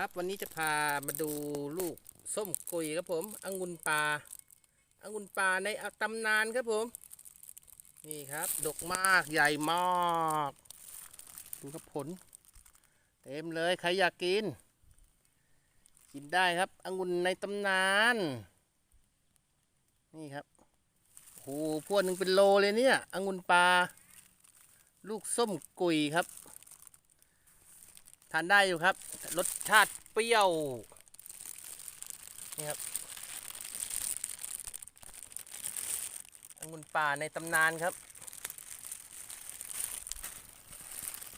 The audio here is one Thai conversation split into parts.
ครับวันนี้จะพามาดูลูกส้มกุยครับผมองุ่นป่าองุ่นป่าในตำนานครับผม นี่ครับ ดกมากใหญ่มากดูครับผล เต็มเลยใครอยากกิน กินได้ครับองุ่นในตำนาน นี่ครับโหพวกหนึ่งเป็นโลเลยเนี่ยองุ่นป่าลูกส้มกุยครับ ทานได้อยู่ครับ รสชาติเปรี้ยว นี่ครับองุ่นป่าในตำนานครับ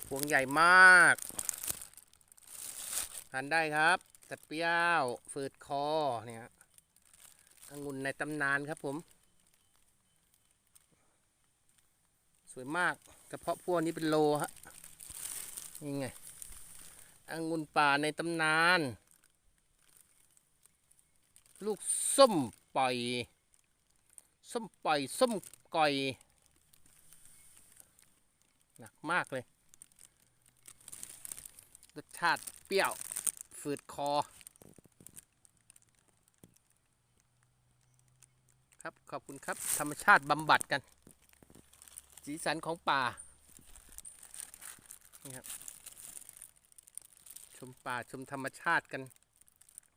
พวงใหญ่มาก ทานได้ครับแต่เปรี้ยวฝืดคอเนี่ยองุ่นในตำนานครับผม สวยมากกระเพาะพวกนี้เป็นโลฮะ นี่ไง องุ่นป่าในตำนาน ลูกส้มปล่อย ส้มปล่อย ส้มก่อย หนักมากเลย รสชาติเปรี้ยว ฝืดคอ ครับ ขอบคุณครับ ธรรมชาติบำบัดกัน สีสันของป่า นี่ครับ ชมป่าชมธรรมชาติกัน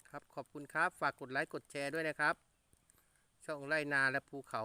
ครับขอบคุณครับ ฝากกดไลค์กดแชร์ด้วยนะครับ ช่องไร่นาและภูเขา